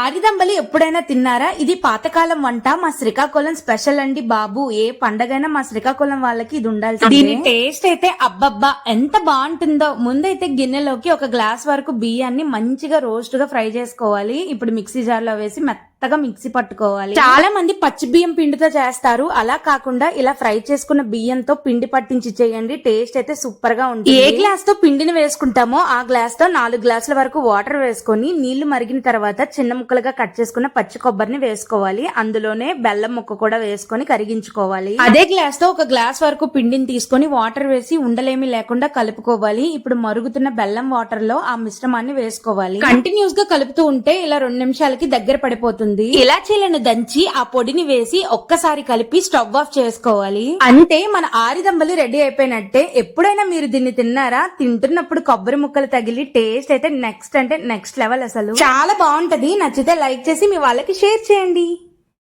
ఆరిదంబలి ఎప్పుడైనా తిన్నారా? ఇది పాతకాలం వంట. మా శ్రీకాకుళం స్పెషల్ అండి బాబు. ఏ పండగైనా మా శ్రీకాకుళం వాళ్ళకి ఇది ఉండాలి దీని టేస్ట్ అయితే అబ్బబ్బా ఎంత బాగుంటుందో. ముందైతే గిన్నెలోకి ఒక గ్లాస్ వరకు బియ్యాన్ని మంచిగా రోస్ట్గా ఫ్రై చేసుకోవాలి. ఇప్పుడు మిక్సీ జార్లో వేసి మెత్తగా మిక్సీ పట్టుకోవాలి. చాలా మంది పచ్చి బియ్యం పిండితో చేస్తారు. అలా కాకుండా ఇలా ఫ్రై చేసుకున్న బియ్యంతో పిండి పట్టించి చేయండి. టేస్ట్ అయితే సూపర్గా ఉంటుంది. ఏ గ్లాస్తో పిండిని వేసుకుంటామో ఆ గ్లాస్తో నాలుగు గ్లాసుల వరకు వాటర్ వేసుకొని నీళ్ళు మరిగిన తర్వాత చిన్న ముక్కలుగా కట్ చేసుకున్న పచ్చి కొబ్బరిని వేసుకోవాలి. అందులోనే బెల్లం ముక్క కూడా వేసుకొని కరిగించుకోవాలి. అదే గ్లాస్తో ఒక గ్లాస్ వరకు పిండిని తీసుకొని వాటర్ వేసి ఉండలేమి లేకుండా కలుపుకోవాలి. ఇప్పుడు మరుగుతున్న బెల్లం వాటర్లో ఆ మిశ్రమాన్ని వేసుకోవాలి. కంటిన్యూస్గా కలుపుతూ ఉంటే ఇలా రెండు నిమిషాలకి దగ్గర పడిపోతుంది. ఇలాచీలను దంచి ఆ పొడిని వేసి ఒక్కసారి కలిపి స్టవ్ ఆఫ్ చేసుకోవాలి. అంతే మన ఆరిదంబలి రెడీ అయిపోయినట్టే. ఎప్పుడైనా మీరు దీన్ని తిన్నారా? తింటున్నప్పుడు కొబ్బరి ముక్కలు తగిలి టేస్ట్ అయితే నెక్స్ట్ అంటే నెక్స్ట్ లెవెల్ అసలు. చాలా బాగుంటది. నచ్చితే లైక్ చేసి మీ వాళ్ళకి షేర్ చేయండి.